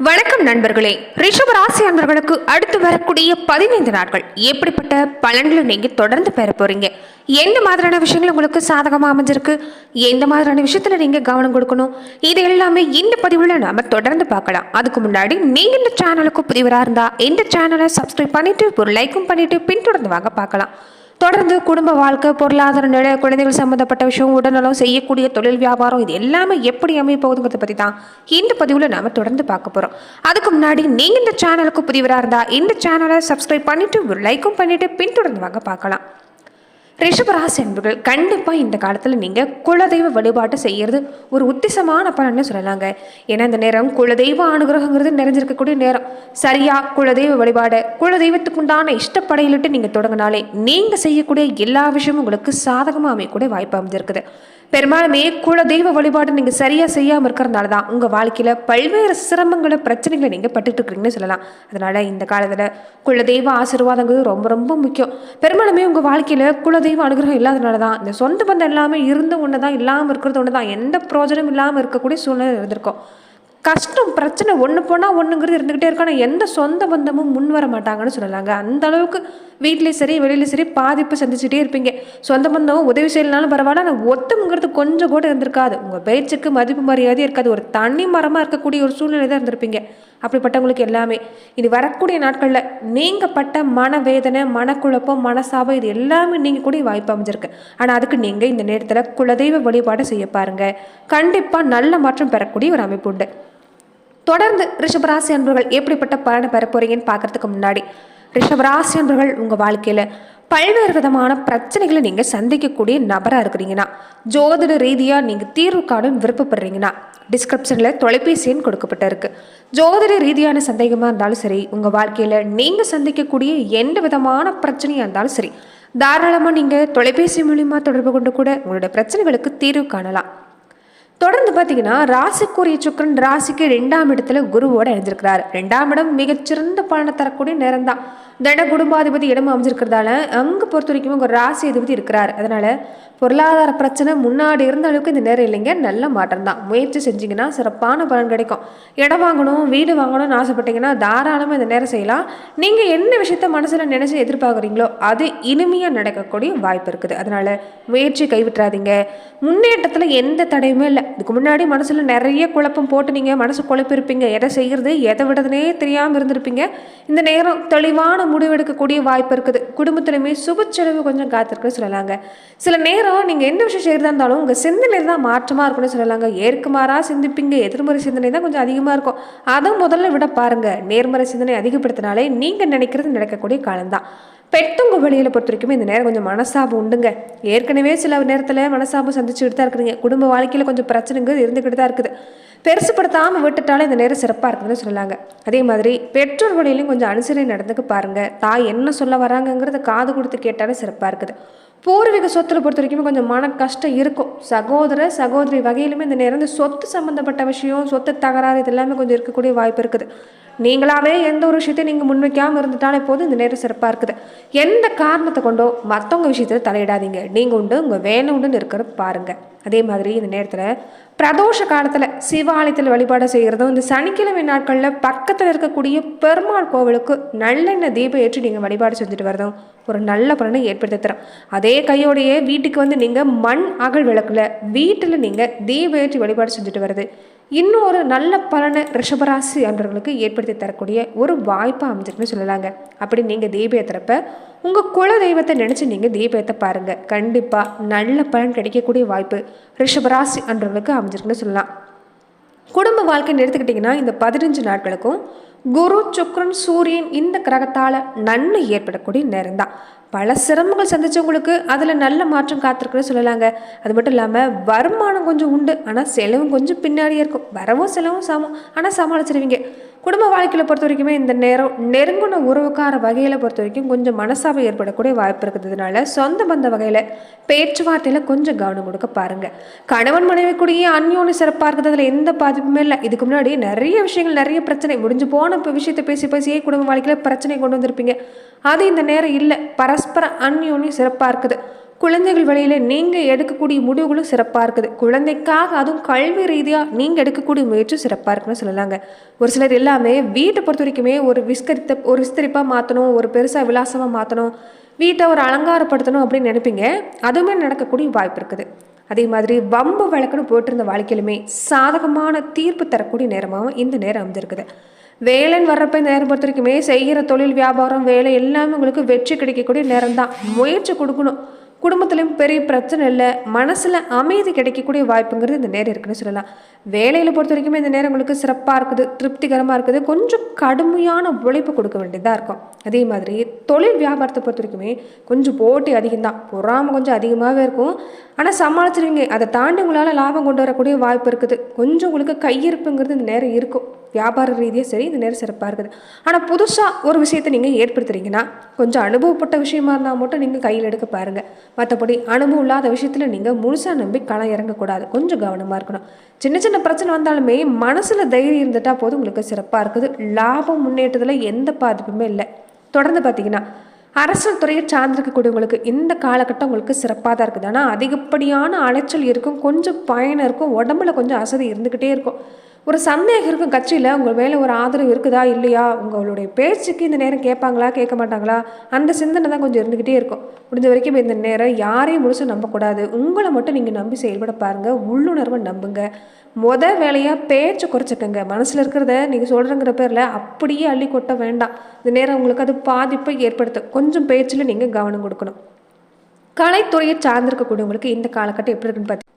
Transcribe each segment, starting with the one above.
வணக்கம் நண்பர்களே. ரிஷப ராசி அன்பர்களுக்கு அடுத்து வரக்கூடிய பதினைந்து நாட்கள் எப்படிப்பட்ட பலன்களை நீங்க தொடர்ந்து பெற போறீங்க? எந்த மாதிரியான விஷயங்கள் உங்களுக்கு சாதகமா அமைஞ்சிருக்கு? எந்த மாதிரியான விஷயத்துல நீங்க கவனம் கொடுக்கணும்? இது எல்லாமே இந்த பதிவுல நாம தொடர்ந்து பார்க்கலாம். அதுக்கு முன்னாடி நீங்க இந்த சேனலுக்கு புதிவராக இருந்தா இந்த சேனலை சப்ஸ்கிரைப் பண்ணிட்டு ஒரு லைக்கும் பண்ணிட்டு பின்தொடர்ந்து வாங்க பார்க்கலாம். தொடர்ந்து குடும்ப வாழ்க்கை பொருளாதார நிலை குழந்தைகள் சம்மந்தப்பட்ட விஷயம் உடல்நலம் செய்யக்கூடிய தொழில் வியாபாரம் இது எல்லாமே எப்படி அமைப்போகுதுங்கிறத பற்றி தான் இந்த பதிவில் நாம் தொடர்ந்து பார்க்க போகிறோம் அதுக்கு முன்னாடி நீங்கள் இந்த சேனலுக்கு புதிவராக இருந்தால் இந்த சேனலை சப்ஸ்கிரைப் பண்ணிவிட்டு ஒரு லைக்கும் பண்ணிவிட்டு பின்தொடர்ந்து வாங்க பார்க்கலாம். ரிஷபராசி என்பர்கள் கண்டிப்பாக இந்த காலத்தில் நீங்கள் குலதெய்வ வழிபாட்டை செய்கிறது ஒரு உத்திசமான பலன்னு சொல்லலாங்க. ஏன்னா இந்த நேரம் குலதெய்வ அனுகிரகங்கிறது நிறைஞ்சிருக்கக்கூடிய நேரம். சரியாக குலதெய்வ வழிபாடு குலதெய்வத்துக்குண்டான இஷ்டப்படையிலிட்டு நீங்கள் தொடங்கினாலே நீங்கள் செய்யக்கூடிய எல்லா விஷயமும் உங்களுக்கு சாதகமாக அமையக்கூடிய வாய்ப்பு அமைஞ்சிருக்குது. பெரும்பாலுமே குலதெய்வ வழிபாடு நீங்கள் சரியாக செய்யாமல் இருக்கிறதுனால தான் உங்கள் வாழ்க்கையில் பல்வேறு சிரமங்களை பிரச்சனைகளை நீங்கள் பட்டுட்டு இருக்கிறீங்கன்னு சொல்லலாம். அதனால் இந்த காலத்தில் குலதெய்வ ஆசீர்வாதங்கிறது ரொம்ப ரொம்ப முக்கியம். பெரும்பாலுமே உங்கள் வாழ்க்கையில் குலதெய்வ அனுகிரகம் இல்லாதனால தான் இந்த சொந்த பந்தம் எல்லாமே இருந்த ஒன்று தான் இல்லாமல் இருக்கிறது ஒன்று தான் எந்த பிரோஜனம் இல்லாமல் இருக்கக்கூடிய சூழ்நிலை இருந்திருக்கும். கஷ்டம் பிரச்சனை ஒன்று போனால் ஒன்றுங்கிறது இருந்துக்கிட்டே இருக்கும். ஆனால் எந்த சொந்த பந்தமும் முன் வர மாட்டாங்கன்னு சொல்லலாங்க. அந்த அளவுக்கு வீட்லேயும் சரி வெளியிலையும் சரி பாதிப்பு சந்திச்சுட்டே இருப்பீங்க. சொந்த பந்தமும் உதவி செய்யலனாலும் பரவாயில்ல ஆனால் ஒத்துங்கிறது கொஞ்சம் கூட இருந்திருக்காது. உங்கள் பேச்சுக்கு மதிப்பு மரியாதையே இருக்காது. ஒரு தனி மரமாக இருக்கக்கூடிய ஒரு சூழ்நிலை தான் இருந்திருப்பீங்க. அப்படிப்பட்டவங்களுக்கு எல்லாமே. இது வரக்கூடிய நாட்களில் நீங்கள் பட்ட மனவேதனை மனக்குழப்பம் மனசாபம் இது எல்லாமே நீங்கள் கூட வாய்ப்பு அமைஞ்சிருக்கு. ஆனால் அதுக்கு நீங்கள் இந்த நேரத்தில் குலதெய்வ வழிபாடு செய்ய பாருங்கள் கண்டிப்பாக நல்ல மாற்றம் பெறக்கூடிய ஒரு அமைப்பு உண்டு. தொடர்ந்து ரிஷபராசி அன்பர்கள் எப்படிப்பட்ட பலனை பெற போறீங்கன்னு பார்க்கறதுக்கு முன்னாடி ரிஷபராசி அன்பர்கள் உங்கள் வாழ்க்கையில் பல்வேறு விதமான பிரச்சனைகளை நீங்கள் சந்திக்கக்கூடிய நபராக இருக்கிறீங்கன்னா ஜோதிட ரீதியாக நீங்கள் தீர்வு காணும் விருப்பப்படுறீங்கன்னா டிஸ்கிரிப்ஷனில் தொலைபேசி எண் கொடுக்கப்பட்டிருக்கு. ஜோதிட ரீதியான சந்தேகமாக இருந்தாலும் சரி உங்கள் வாழ்க்கையில் நீங்கள் சந்திக்கக்கூடிய எந்த விதமான பிரச்சனையாக இருந்தாலும் சரி தாராளமாக நீங்கள் தொலைபேசி மூலிமா தொடர்பு கொண்டு கூட உங்களோட பிரச்சனைகளுக்கு தீர்வு காணலாம். தொடர்ந்து பார்த்தீங்கன்னா ராசிக்குரிய சுக்கரன் ராசிக்கு ரெண்டாம் இடத்துல குருவோட இணைஞ்சிருக்கிறார் ரெண்டாம் இடம் மிகச்சிறந்த பலனை தரக்கூடிய நேரம் தான் தன குடும்பாதிபதி இடம் அமைஞ்சிருக்கிறதால அங்கே பொறுத்த வரைக்கும் உங்கள் ராசி அதிபதி இருக்கிறார். அதனால் பொருளாதார பிரச்சனை முன்னாடி இருந்த அளவுக்கு இந்த நேரம் இல்லைங்க. நல்ல மாற்றம் தான். முயற்சி செஞ்சிங்கன்னா சிறப்பான பலன் கிடைக்கும். இடம் வாங்கணும் வீடு வாங்கணும்னு ஆசைப்பட்டீங்கன்னா தாராளமாக இந்த நேரம் செய்யலாம். நீங்கள் என்ன விஷயத்த மனசில் நினச்சி எதிர்பார்க்குறீங்களோ அது இனிமையாக நடக்கக்கூடிய வாய்ப்பு இருக்குது. அதனால் முயற்சி கைவிட்டுறாதீங்க. முன்னேற்றத்தில் எந்த தடையுமே இல்லை. இதுக்கு முன்னாடி மனசில் நிறைய குழப்பம் போட்டு நீங்கள் மனசு குழப்பிருப்பீங்க எதை செய்கிறது எதை விடுறதுனே தெரியாமல் இருந்திருப்பீங்க. இந்த நேரம் தெளிவான முடிவெடுக்கக்கூடிய வாய்ப்பு இருக்குது. குடும்பத்திலுமே சுப செலவு கொஞ்சம் காத்திருக்க சொல்லலாங்க. சில நேரம் நீங்கள் எந்த விஷயம் செய்கிறதா இருந்தாலும் உங்கள் சிந்தனை தான் மாற்றமாக இருக்கும்னு சொல்லலாங்க. ஏற்குமாறாக சிந்திப்பீங்க. எதிர்மறை சிந்தனை தான் கொஞ்சம் அதிகமாக இருக்கும். அதை முதல்ல விட பாருங்க. நேர்மறை சிந்தனை அதிகப்படுத்தினாலே நீங்கள் நினைக்கிறது நடக்கக்கூடிய காலம்தான். பெத்தவங்க வழியில் பொறுத்த வரைக்கும் இந்த நேரம் கொஞ்சம் மனசாபம் உண்டுங்க. ஏற்கனவே சில நேரத்தில் மனசாபம் சந்திச்சுக்கிட்டு தான் இருக்கிறீங்க. குடும்ப வாழ்க்கையில் கொஞ்சம் பிரச்சனைங்கிறது இருந்துக்கிட்டு தான் இருக்குது. பெருசுப்படுத்தாமல் விட்டுட்டாலே இந்த நேரம் சிறப்பாக இருக்குதுன்னு சொல்லலாங்க அதே மாதிரி பெற்றோர் வழியிலையும் கொஞ்சம் அனுசரணை நடந்துக்க பாருங்கள் தாய் என்ன சொல்ல வராங்கங்கிறத காது கொடுத்து கேட்டாலே சிறப்பாக இருக்குது. பூர்வீக சொத்துல பொறுத்த வரைக்கும் கொஞ்சம் மன கஷ்டம் இருக்கும். சகோதர சகோதரி வகையிலுமே இந்த நேரம் இந்த சொத்து சம்மந்தப்பட்ட விஷயம் சொத்து தகராறு இது எல்லாமே கொஞ்சம் இருக்கக்கூடிய வாய்ப்பு இருக்குது. நீங்களாவே எந்த ஒரு விஷயத்தையும் நீங்கள் முன்வைக்காமல் இருந்துட்டாலே போதும் இந்த நேரம் சிறப்பாக இருக்குது. எந்த காரணத்தை கொண்டோ மற்றவங்க விஷயத்தில் தலையிடாதீங்க. நீங்கள் உண்டு உங்கள் வேலை உண்டுன்னு இருக்கிற பாருங்கள் அதே மாதிரி இந்த நேரத்தில் பிரதோஷ காலத்தில் சிவாலயத்தில் வழிபாடு செய்கிறதும் இந்த சனிக்கிழமை நாட்களில் பக்கத்தில் இருக்கக்கூடிய பெருமாள் கோவிலுக்கு நல்லெண்ணெய் தீபம் ஏற்றி நீங்கள் வழிபாடு செஞ்சுட்டு வரதும் ஒரு நல்ல பலனை ஏற்படுத்தி தரும். அதே கையோடையே வீட்டுக்கு வந்து நீங்கள் மண் அகல் விளக்கில் வீட்டில் நீங்கள் தீபம் ஏற்றி வழிபாடு செஞ்சுட்டு வருது இன்னும் ஒரு நல்ல பலனை ரிஷபராசி அன்றவர்களுக்கு ஏற்படுத்தி தரக்கூடிய ஒரு வாய்ப்பாக அமைஞ்சிருக்குன்னு சொல்லலாங்க. அப்படி நீங்கள் தீபம் ஏற்றுறப்ப உங்கள் குல தெய்வத்தை நினச்சி நீங்கள் தீபம் ஏற்ற பாருங்கள் கண்டிப்பாக நல்ல பலன் கிடைக்கக்கூடிய வாய்ப்பு ரிஷபராசி அன்றவர்களுக்கு அமைஞ்சிருக்குன்னு சொல்லலாம். குடும்ப வாழ்க்கைன்னு எடுத்துக்கிட்டிங்கன்னா இந்த பதினஞ்சு நாட்களுக்கும் குரு சுக்ரன் சூரியன் இந்த கிரகத்தால் நன்மை ஏற்படக்கூடிய நேரம் தான் பல சிரமங்கள் சந்திச்சவங்களுக்கு அதில் நல்ல மாற்றம் காத்திருக்குன்னு சொல்லலாங்க. அது மட்டும் இல்லாமல் வருமானம் கொஞ்சம் உண்டு. ஆனால் செலவும் கொஞ்சம் பின்னாடியே இருக்கும். வரவும் செலவும் சமம். ஆனால் சமாளிச்சிருவீங்க. குடும்ப வாழ்க்கையில் பொறுத்த வரைக்குமே இந்த நேரம் நெருங்கின உறவுக்கார வகையில் பொறுத்த வரைக்கும் கொஞ்சம் மனசாவை ஏற்படக்கூடிய வாய்ப்பு இருக்கிறதுனால சொந்த பந்த வகையில் பேச்சுவார்த்தையில் கொஞ்சம் கவனம் கொடுக்க பாருங்கள் கணவன் மனைவி கூடிய அந்யோனி சிறப்பாக இருக்கிறதுல எந்த பாதிப்புமே இல்லை. இதுக்கு முன்னாடி நிறைய விஷயங்கள் நிறைய பிரச்சனை முடிஞ்சு போன இப்போ விஷயத்தை பேசி பேசியே குடும்ப வாழ்க்கையில் பிரச்சனை கொண்டு வந்திருப்பீங்க. அது இந்த நேரம் இல்லை. பரஸ்பர அந்யோனி சிறப்பாக இருக்குது. குழந்தைகள் வழியில் நீங்கள் எடுக்கக்கூடிய முடிவுகளும் சிறப்பாக இருக்குது. குழந்தைக்காக அதுவும் கல்வி ரீதியாக நீங்கள் எடுக்கக்கூடிய முயற்சி சிறப்பாக இருக்குன்னு சொல்லலாங்க. ஒரு சிலர் எல்லாமே வீட்டை பொறுத்த வரைக்குமே ஒரு விஸ்கரித்த ஒரு விஸ்தரிப்பாக மாற்றணும் ஒரு பெருசாக விலாசமாக மாற்றணும் வீட்டை ஒரு அலங்காரப்படுத்தணும் அப்படின்னு நினைப்பீங்க. அதுவுமே நடக்கக்கூடிய வாய்ப்பு இருக்குது. அதே மாதிரி வம்பு வழக்குன்னு போட்டிருந்த வாழ்க்கையிலுமே சாதகமான தீர்ப்பு தரக்கூடிய நேரமாகவும் இந்த நேரம் அமைஞ்சிருக்குது. வேலைன்னு வர்றப்ப இந்த நேரம் பொறுத்த வரைக்குமே செய்கிற தொழில் வியாபாரம் வேலை எல்லாமே உங்களுக்கு வெற்றி கிடைக்கக்கூடிய நேரம் தான் முயற்சி கொடுக்கணும். குடும்பத்துலேயும் பெரிய பிரச்சனை இல்லை. மனசில் அமைதி கிடைக்கக்கூடிய வாய்ப்புங்கிறது இந்த நேரம் இருக்குன்னு சொல்லலாம். வேலையில் பொறுத்த வரைக்குமே இந்த நேரம் உங்களுக்கு சிறப்பாக இருக்குது திருப்திகரமாக இருக்குது. கொஞ்சம் கடுமையான உழைப்பு கொடுக்க வேண்டியதாக இருக்கும். அதே மாதிரி தொழில் வியாபாரத்தை பொறுத்த வரைக்குமே கொஞ்சம் போட்டி அதிகம்தான். பொறாமல் கொஞ்சம் அதிகமாகவே இருக்கும். ஆனால் சமாளிச்சிருவீங்க. அதை தாண்டி உங்களால் லாபம் கொண்டு வரக்கூடிய வாய்ப்பு இருக்குது. கொஞ்சம் உங்களுக்கு கையிருப்புங்கிறது இந்த நேரம் இருக்கும். வியாபார ரீதியாக சரி இந்த நேரம் சிறப்பாக இருக்குது. ஆனால் புதுசாக ஒரு விஷயத்தை நீங்கள் ஏற்படுத்துறீங்கன்னா கொஞ்சம் அனுபவப்பட்ட விஷயமா இருந்தால் மட்டும் நீங்கள் கையில் எடுக்க பாருங்கள் மற்றபடி அனுபவம் இல்லாத விஷயத்தில் நீங்கள் முழுசாக நம்பி களம் இறங்கக்கூடாது. கொஞ்சம் கவனமாக இருக்கணும். சின்ன சின்ன பிரச்சனை வந்தாலுமே மனசில் தைரியம் இருந்துட்டால் போதும் உங்களுக்கு சிறப்பாக இருக்குது. லாபம் முன்னேற்றத்தில் எந்த பாதிப்புமே இல்லை. தொடர்ந்து பார்த்தீங்கன்னா அரசியல் துறையை சார்ந்திருக்கக்கூடியவங்களுக்கு இந்த காலகட்டம் உங்களுக்கு சிறப்பாக தான் இருக்குது. ஆனால் அதிகப்படியான அலைச்சல் இருக்கும் கொஞ்சம் பயணம் இருக்கும் உடம்புல கொஞ்சம் அசதி இருந்துக்கிட்டே இருக்கும். ஒரு சந்தேகம் இருக்கும் கட்சியில் உங்கள் மேலே ஒரு ஆதரவு இருக்குதா இல்லையா? உங்களுடைய பேச்சுக்கு இந்த நேரம் கேட்பாங்களா கேட்க மாட்டாங்களா? அந்த சிந்தனை தான் கொஞ்சம் இருந்துக்கிட்டே இருக்கும். முடிஞ்ச வரைக்கும் இந்த நேரம் யாரையும் முழுசும் நம்பக்கூடாது. உங்களை மட்டும் நீங்கள் நம்பி செயல்பட பாருங்கள் உள்ளுணர்வை நம்புங்க. முத வேலையாக பேச்சு குறைச்சிக்கங்க. மனசில் இருக்கிறத நீங்கள் சொல்கிறங்கிற பேரில் அப்படியே அள்ளி கொட்ட வேண்டாம். இந்த நேரம் உங்களுக்கு அது பாதிப்பை ஏற்படுத்தும். கொஞ்சம் பேச்சில் நீங்கள் கவனம் கொடுக்கணும். கலைத்துறையை சார்ந்திருக்கக்கூடியவங்களுக்கு இந்த காலகட்டம் எப்படி இருக்குன்னு பார்த்து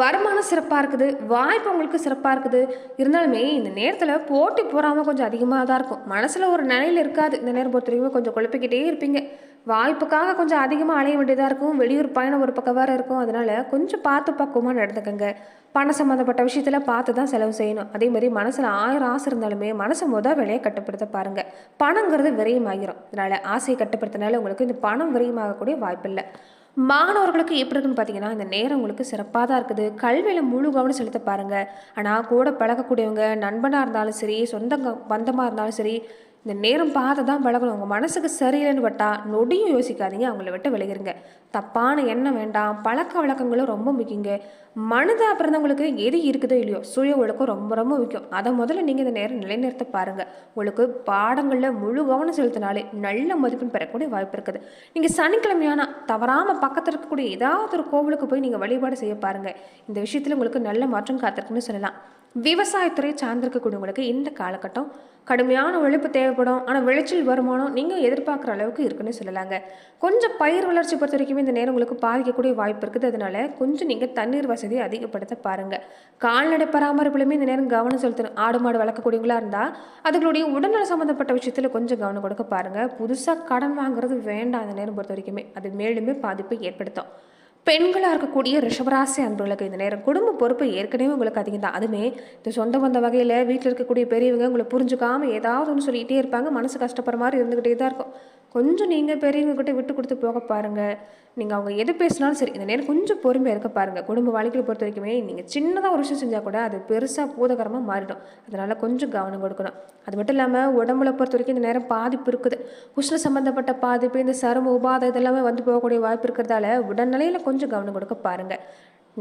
வருமானம் சிறப்பாக இருக்குது வாய்ப்பு உங்களுக்கு சிறப்பாக இருக்குது. இருந்தாலுமே இந்த நேரத்தில் போட்டி போகாமல் கொஞ்சம் அதிகமாக தான் இருக்கும். மனசில் ஒரு நிலையில் இருக்காது. இந்த நேரம் பொறுத்த வரைக்கும் கொஞ்சம் குழப்பிக்கிட்டே இருப்பீங்க. வாய்ப்புக்காக கொஞ்சம் அதிகமாக அலைய வேண்டியதாக இருக்கும். வெளியூர் பயணம் ஒரு பக்கம் வேறு இருக்கும். அதனால் கொஞ்சம் பார்த்து பக்குவமாக நடந்துக்கங்க. பணம் சம்மந்தப்பட்ட விஷயத்தில் பார்த்து தான் செலவு செய்யணும். அதே மாதிரி மனசில் ஆயிரம் ஆசை இருந்தாலுமே மனசை மொதல் விலையை கட்டுப்படுத்த பாருங்கள் பணங்கிறது விரயமாகிரும் அதனால் ஆசையை கட்டுப்படுத்தினால உங்களுக்கு இந்த பணம் விரயமாகக்கூடிய வாய்ப்பு இல்லை. மாணவர்களுக்கு எப்படி இருக்குன்னு பார்த்தீங்கன்னா இந்த நேரம் உங்களுக்கு சிறப்பாக தான் இருக்குது. கல்வியில் முழு கவனம் செலுத்த பாருங்கள் ஆனால் கூட பழகக்கூடியவங்க நண்பனாக இருந்தாலும் சரி சொந்த பந்தமாக இருந்தாலும் சரி இந்த நேரம் பார்த்து தான் பழகணும். உங்கள் மனசுக்கு சரியில்லைன்னு பட்டா நொடியும் யோசிக்காதீங்க. அவங்கள விட்டு விலகிருங்க தப்பான எண்ணம் வேண்டாம். பழக்க வழக்கங்களும் ரொம்ப முக்கியங்க. மனதா பிறந்தவங்களுக்கு எது இருக்குதோ இல்லையோ சுய ஒழுக்கம் ரொம்ப ரொம்ப முக்கியம். அதை முதல்ல நீங்கள் இந்த நேரம் நிலைநிறுத்த பாருங்கள் உங்களுக்கு பாடங்களில் முழு கவனம் செலுத்தினாலே நல்ல மதிப்பெண் பெறக்கூடிய வாய்ப்பு இருக்குது. நீங்கள் சனிக்கிழமையானா தவறாமல் பக்கத்தில் இருக்கக்கூடிய ஏதாவது ஒரு கோவிலுக்கு போய் நீங்கள் வழிபாடு செய்ய பாருங்கள் இந்த விஷயத்தில் உங்களுக்கு நல்ல மாற்றம் காத்திருக்குன்னு சொல்லலாம். விவசாயத்துறையை சார்ந்திருக்கக்கூடியவங்களுக்கு இந்த காலகட்டம் கடுமையான உழைப்பு தேவைப்படும். ஆனால் விளைச்சல் வருமானம் நீங்கள் எதிர்பார்க்குற அளவுக்கு இருக்குன்னு சொல்லலாங்க. கொஞ்சம் பயிர் வளர்ச்சி பொறுத்த வரைக்கும் இந்த நேரம் உங்களுக்கு பாதிக்கக்கூடிய வாய்ப்பு இருக்குது. அதனால கொஞ்சம் நீங்கள் தண்ணீர் வசதியை அதிகப்படுத்த பாருங்கள் கால்நடை பராமரிப்புலையுமே இந்த நேரம் கவனம் செலுத்தணும். ஆடு மாடு வளர்க்கக்கூடியவங்களா இருந்தால் அதுகளுடைய உடல்நல சம்மந்தப்பட்ட விஷயத்தில் கொஞ்சம் கவனம் கொடுக்க பாருங்கள் புதுசாக கடன் வாங்குறது வேண்டாம் அந்த நேரம் பொறுத்த வரைக்குமே. அது மேலுமே பாதிப்பை ஏற்படுத்தும். பெண்களாக இருக்கக்கூடிய ரிஷபராசி அன்புகளுக்கு இந்த நேரம் குடும்ப பொறுப்பு ஏற்கனவே உங்களுக்கு அதிகம் தான் அதுவுமே இந்த சொந்த வந்த வகையில் வீட்டில் இருக்கக்கூடிய பெரியவங்க உங்களை புரிஞ்சுக்காம ஏதாவது ஒன்று சொல்லிகிட்டே இருப்பாங்க. மனசு கஷ்டப்படுற மாதிரி இருந்துக்கிட்டே தான் இருக்கும். கொஞ்சம் நீங்கள் பெரியவங்க கிட்ட விட்டு கொடுத்து போக பாருங்கள் நீங்கள் அவங்க எது பேசினாலும் சரி இந்த நேரம் கொஞ்சம் பொறுமையாக இருக்க பாருங்கள் குடும்ப வாழ்க்கையை பொறுத்த வரைக்குமே நீங்கள் சின்னதாக ஒரு விஷயம் செஞ்சால் கூட அது பெருசாக பூதகரமாக மாறிடும். அதனால் கொஞ்சம் கவனம் கொடுக்கணும். அது மட்டும் இல்லாமல் உடம்புல பொறுத்த வரைக்கும் இந்த நேரம் பாதிப்பு இருக்குது. உஷ்ண சம்மந்தப்பட்ட பாதிப்பு இந்த சரும உபாதை இதெல்லாமே வந்து போகக்கூடிய வாய்ப்பு இருக்கிறதால உடல்நிலையில் கொஞ்சம் கவனம் கொடுக்க பாருங்கள்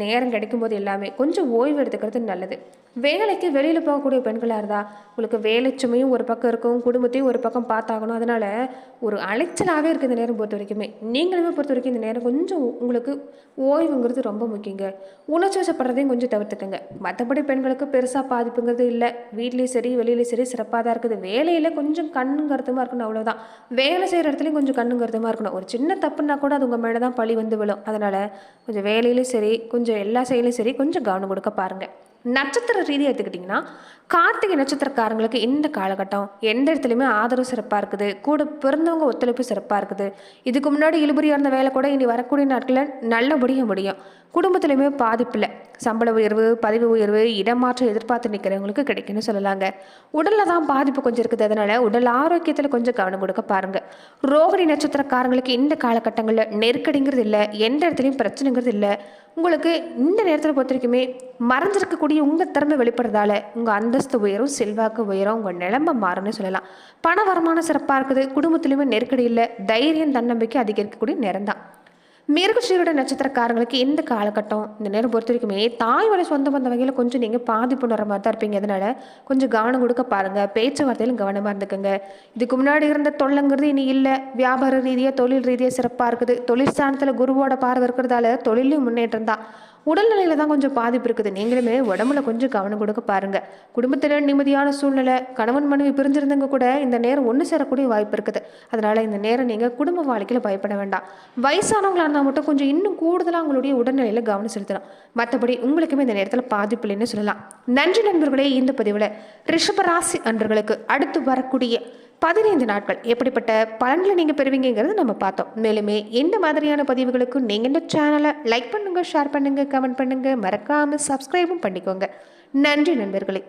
நேரம் கிடைக்கும்போது எல்லாமே கொஞ்சம் ஓய்வு எடுத்துக்கிறது நல்லது. வேலைக்கு வெளியில் போகக்கூடிய பெண்களாக இருந்தால் உங்களுக்கு வேலை சுமையும் ஒரு பக்கம் இருக்கும் குடும்பத்தையும் ஒரு பக்கம் பார்த்தாகணும். அதனால் ஒரு அலைச்சலாகவே இருக்குது இந்த நேரம் பொறுத்த வரைக்குமே. நீங்களுமே பொறுத்த வரைக்கும் இந்த நேரம் கொஞ்சம் உங்களுக்கு ஓய்வுங்கிறது ரொம்ப முக்கியங்க. உணர்ச்சி வசப்படுறதையும் கொஞ்சம் தவிர்த்துக்கங்க. மற்றபடி பெண்களுக்கு பெருசாக பாதிப்புங்கிறது இல்லை. வீட்லேயும் சரி வெளியிலையும் சரி சிறப்பாக தான் இருக்குது. வேலையில் கொஞ்சம் கண்ணும் கருத்துமாக இருக்கணும் அவ்வளோதான் வேலை செய்கிற இடத்துலையும் கொஞ்சம் கண்ணும் கருத்துமாக இருக்கணும். ஒரு சின்ன தப்புன்னா கூட அது உங்கள் மேலே தான் பழி வந்து விழும். அதனால் கொஞ்சம் வேலையிலையும் சரி கொஞ்சம் எல்லா செயலையும் சரி கொஞ்சம் கவனம் கொடுக்க பாருங்கள் நட்சத்திர ரீதியாக எடுத்துக்கிட்டிங்கன்னா கார்த்திகை நட்சத்திரக்காரங்களுக்கு இந்த காலகட்டம் எந்த இடத்துலையுமே ஆதரவு சிறப்பாக இருக்குது. கூட பிறந்தவங்க ஒத்துழைப்பு சிறப்பாக இருக்குது. இதுக்கு முன்னாடி இழுபறியாக இருந்த வேலை கூட இனி வரக்கூடிய நாட்களில் நல்லபடியாக முடியும். குடும்பத்துலையுமே பாதிப்பில்லை சம்பள உயர்வு பதவி உயர்வு இடமாற்றம் எதிர்பார்த்து நிற்கிறவங்களுக்கு கிடைக்குன்னு சொல்லலாங்க. உடலில் தான் பாதிப்பு கொஞ்சம் இருக்குது. அதனால் உடல் ஆரோக்கியத்தில் கொஞ்சம் கவனம் கொடுக்க பாருங்கள் ரோகிணி நட்சத்திரக்காரங்களுக்கு இந்த காலகட்டங்களில் நெருக்கடிங்கிறது இல்லை எந்த இடத்துலையும் பிரச்சனைங்கிறது இல்லை. உங்களுக்கு இந்த நேரத்தில் பொறுத்த வரைக்குமே மறைஞ்சிருக்கக்கூடிய உங்கள் திறமை வெளிப்படுறதால உங்கள் அந்தஸ்து உயரும் செல்வாக்கு உயரும் உங்கள் நிலைமை மாறும்னு சொல்லலாம். பண வருமானம் சிறப்பாக இருக்குது. குடும்பத்துலேயுமே நெருக்கடி இல்லை தைரியம் தன்னம்பிக்கை அதிகரிக்கக்கூடிய நேரம் தான். மிருகசீரோட நட்சத்திரக்காரங்களுக்கு இந்த காலகட்டம் இந்த நேரம் பொறுத்த வரைக்குமே தாய் வழி சொந்த வந்த வகையில் கொஞ்சம் நீங்கள் பாதிப்பு மாதிரி தான் இருப்பீங்க. அதனால கொஞ்சம் கவனம் கொடுக்க பாருங்கள் பேச்சுவார்த்தையிலும் கவனமாக இருந்துக்கோங்க. இதுக்கு முன்னாடி இருந்த தொல்லைங்கிறது இனி இல்லை. வியாபார ரீதியாக தொழில் ரீதியாக சிறப்பாக இருக்குது. தொழில் ஸ்தானத்தில் குருவோட பார்வை இருக்கிறதால தொழிலையும் முன்னேற்றம் தான். உடல்நிலையில தான் கொஞ்சம் பாதிப்பு இருக்குது. நீங்களுமே உடம்புல கொஞ்சம் கவனம் கொடுக்க பாருங்க. குடும்பத்தில் நிம்மதியான சூழ்நிலை கணவன் மனைவி பிரிஞ்சிருந்தவங்க கூட இந்த நேரம் ஒன்று சேரக்கூடிய வாய்ப்பு இருக்குது. அதனால இந்த நேரம் நீங்கள் குடும்ப வாழ்க்கையில் பயப்பட வேண்டாம். வயசானவங்களா இருந்தால் மட்டும் கொஞ்சம் இன்னும் கூடுதலாக உங்களுடைய உடல்நிலையில் கவனம் செலுத்தலாம். மற்றபடி உங்களுக்குமே இந்த நேரத்தில் பாதிப்பு இல்லைன்னு சொல்லலாம். நன்றி நண்பர்களே இந்த பதிவில் ரிஷபராசி அன்றுகளுக்கு அடுத்து வரக்கூடிய பதினைந்து நாட்கள். எப்படிப்பட்ட பலன்களை நீங்கள் பெறுவீங்கிறத நம்ம பார்த்தோம். மேலுமே எந்த மாதிரியான பதிவுகளுக்கு நீங்கள் இந்த சேனலை லைக் பண்ணுங்கள் ஷேர் பண்ணுங்கள் கமெண்ட் பண்ணுங்கள் மறக்காமல் சப்ஸ்கிரைபும் பண்ணிக்கோங்க. நன்றி நண்பர்களே.